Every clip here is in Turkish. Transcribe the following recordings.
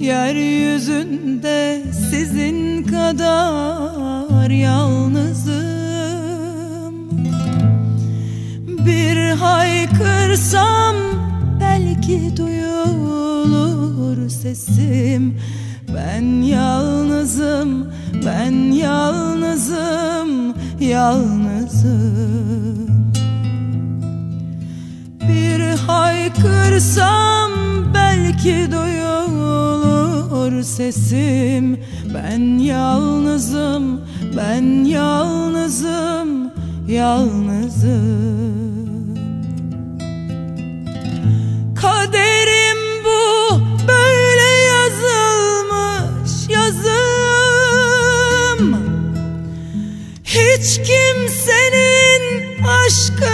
Yeryüzünde sizin kadar yalnızım. Bir haykırsam belki duyulur sesim. Ben yalnızım, ben yalnızım, yalnızım. Bir haykırsam belki duyulur sesim. Ben yalnızım, ben yalnızım, yalnızım. Kaderim bu böyle yazılmış yazım. Hiç kimsenin aşkında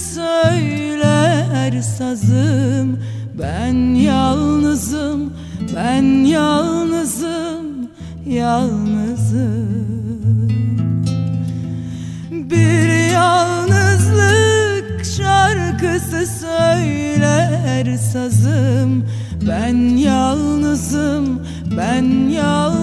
söyler sazım. Ben yalnızım, ben yalnızım, yalnızım. Bir yalnızlık şarkısı söyler sazım. Ben yalnızım, ben yalnızım